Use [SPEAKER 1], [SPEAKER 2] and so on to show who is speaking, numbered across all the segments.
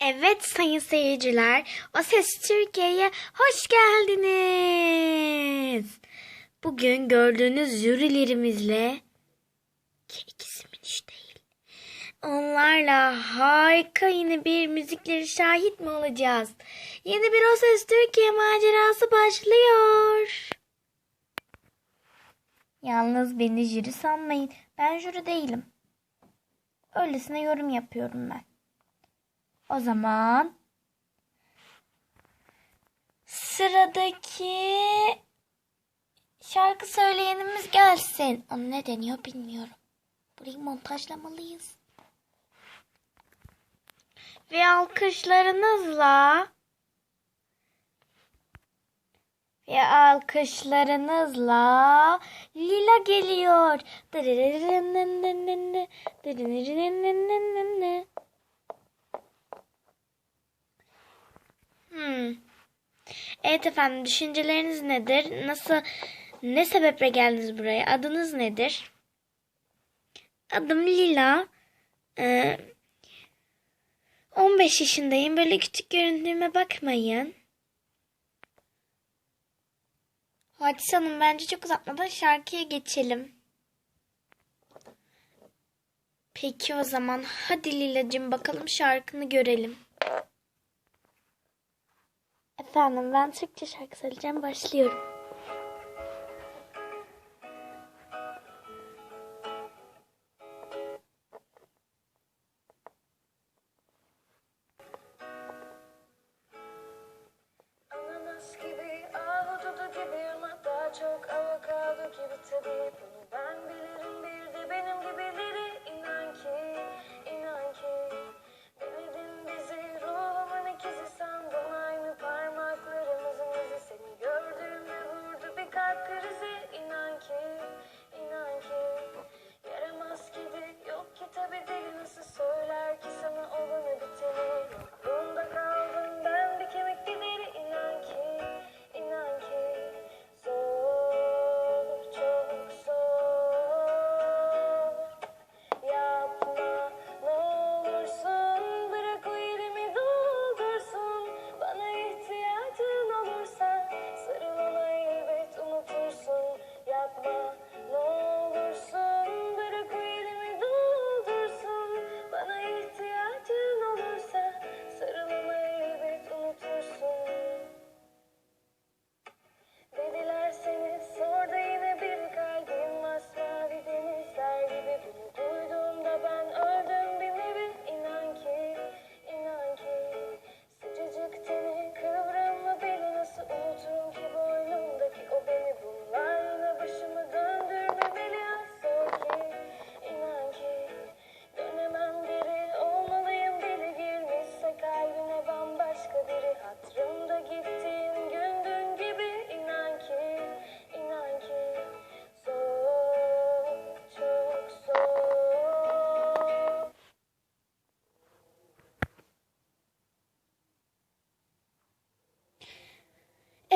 [SPEAKER 1] Evet sayın seyirciler, O Ses Türkiye'ye hoş geldiniz. Bugün gördüğünüz jürilerimizle ki ikisi miniş değil. Onlarla harika yeni bir müzikleri şahit mi olacağız? Yeni bir O Ses Türkiye macerası başlıyor. Yalnız beni jüri sanmayın. Ben jüri değilim. Öylesine yorum yapıyorum ben. O zaman sıradaki şarkı söyleyenimiz gelsin. Ona ne deniyor bilmiyorum. Burayı montajlamalıyız. Ve alkışlarınızla ve alkışlarınızla Lila geliyor. Hmm. Evet efendim düşünceleriniz nedir? Nasıl ne sebeple geldiniz buraya? Adınız nedir? Adım Lila. Ee, 15 yaşındayım. Böyle küçük göründüğüme bakmayın. Hadise Hanım bence çok uzatmadan şarkıya geçelim. Peki o zaman hadi Lilacığım bakalım şarkını görelim. Efendim ben Türkçe şarkı söyleyeceğim. Başlıyorum.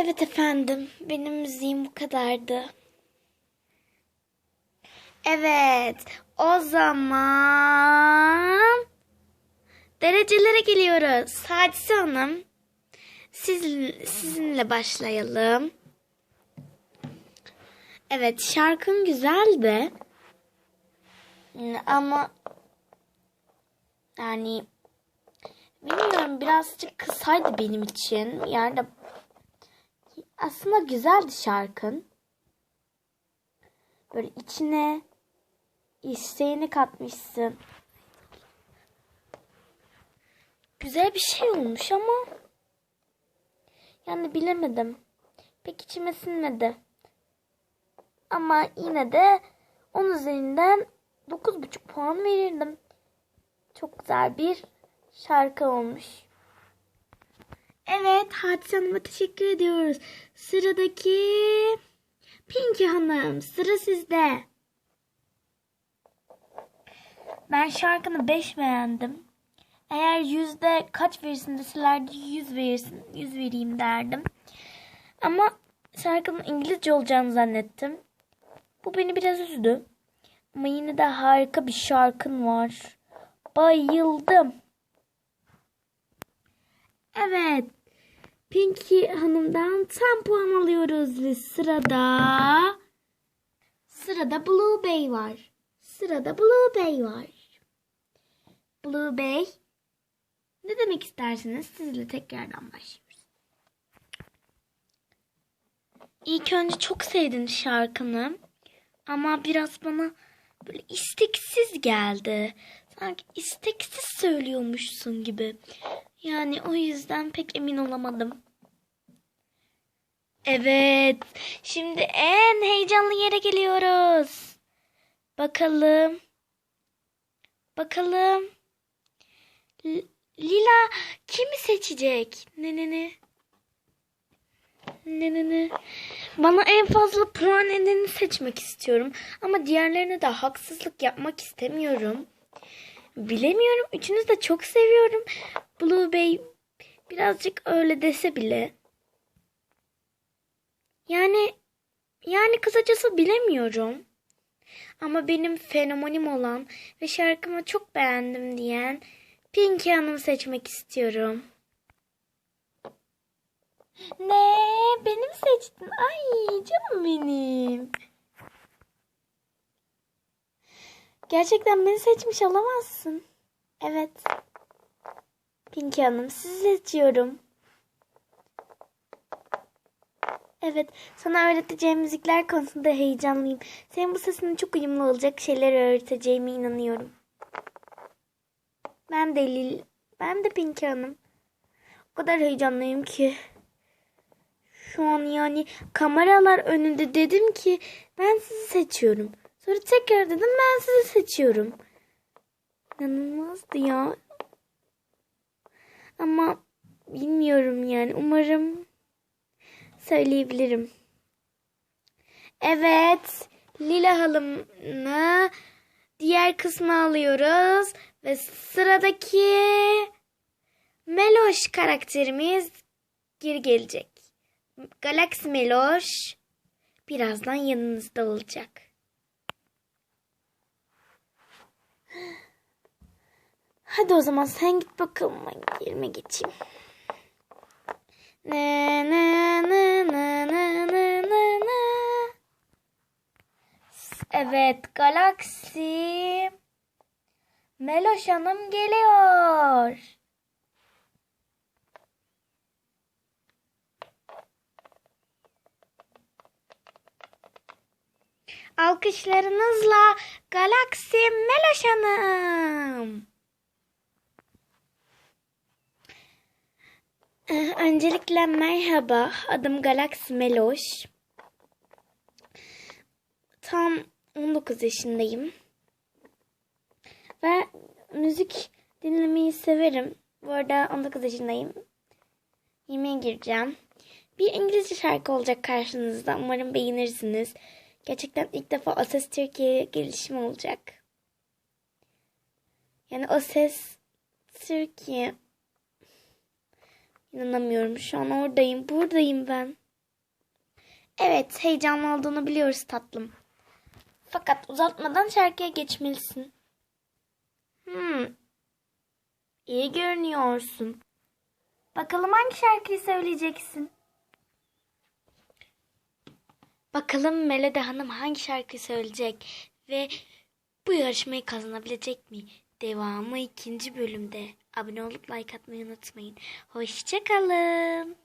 [SPEAKER 1] Evet efendim, benim müziğim bu kadardı. Evet, o zaman derecelere geliyoruz. Hadise Hanım, siz, sizinle başlayalım. Evet, şarkın güzeldi. Ama yani bilmiyorum birazcık kısaydı benim için. Yani aslında güzeldi şarkın. Böyle içine isteğini katmışsın. Güzel bir şey olmuş ama yani bilemedim. Pek içime sinmedi. Ama yine de 10 üzerinden 9,5 puan verirdim. Çok güzel bir şarkı olmuş. Evet, Hadise Hanım'a teşekkür ediyoruz. Sıradaki Pinky Hanım, sıra sizde. Ben şarkını 5 beğendim. Eğer yüzde kaç verirsin deselerdi 100 verirsin, 100 vereyim derdim. Ama şarkının İngilizce olacağını zannettim. Bu beni biraz üzdü. Ama yine de harika bir şarkın var. Bayıldım. Evet. Pinky Hanım'dan tam puan alıyoruz ve sırada sırada Blue Bey var. Sırada Blue Bey var. Blue Bey ne demek istersiniz? Sizle tekrardan başlıyoruz. İlk önce çok sevdim şarkını. Ama biraz bana böyle isteksiz geldi. Sanki isteksiz söylüyormuşsun gibi. Yani o yüzden pek emin olamadım. Evet. Şimdi en heyecanlı yere geliyoruz. Bakalım. Bakalım. L- Lila kimi seçecek? Ne ne ne? Ne ne ne? Bana en fazla puan edeni seçmek istiyorum. Ama diğerlerine de haksızlık yapmak istemiyorum. Bilemiyorum. Üçünüzü de çok seviyorum. Blue Bey birazcık öyle dese bile. Yani yani kısacası bilemiyorum. Ama benim fenomenim olan ve şarkımı çok beğendim diyen Pinky Hanım'ı seçmek istiyorum. Ne? Beni mi seçtin? Ay canım benim. Gerçekten beni seçmiş olamazsın. Evet. Pinky Hanım sizi seçiyorum. Evet, sana öğreteceğim müzikler konusunda heyecanlıyım. Senin bu sesine çok uyumlu olacak şeyler öğreteceğime inanıyorum. Ben de Lil, ben de Pinky Hanım. O kadar heyecanlıyım ki. Şu an yani kameralar önünde dedim ki ben sizi seçiyorum. Sonra tekrar dedim ben sizi seçiyorum. İnanılmazdı ya. Ama bilmiyorum yani. Umarım söyleyebilirim. Evet. Lila halımını diğer kısmı alıyoruz. Ve sıradaki Meloş karakterimiz geri gelecek. Galaxy Meloş birazdan yanınızda olacak. Hadi o zaman sen git bakalım ben yerime geçeyim. Ne ne ne ne ne ne ne ne. Evet Galaxy Meloş Hanım geliyor. Alkışlarınızla Galaxy Meloş Hanım. Ee, Öncelikle merhaba. Adım Galaxy Meloş. Tam 19 yaşındayım. Ve müzik dinlemeyi severim. Bu arada 19 yaşındayım. Yemeğe gireceğim. Bir İngilizce şarkı olacak karşınızda. Umarım beğenirsiniz. Gerçekten ilk defa O Ses Türkiye'ye gelişim olacak. Yani O Ses Türkiye İnanamıyorum şu an oradayım. Buradayım ben. Evet heyecanlı olduğunu biliyoruz tatlım. Fakat uzatmadan şarkıya geçmelisin. Hmm. İyi görünüyorsun. Bakalım hangi şarkıyı söyleyeceksin? Bakalım Melode Hanım hangi şarkıyı söyleyecek ve bu yarışmayı kazanabilecek mi? Devamı ikinci bölümde. Abone olup like atmayı unutmayın. Hoşçakalın.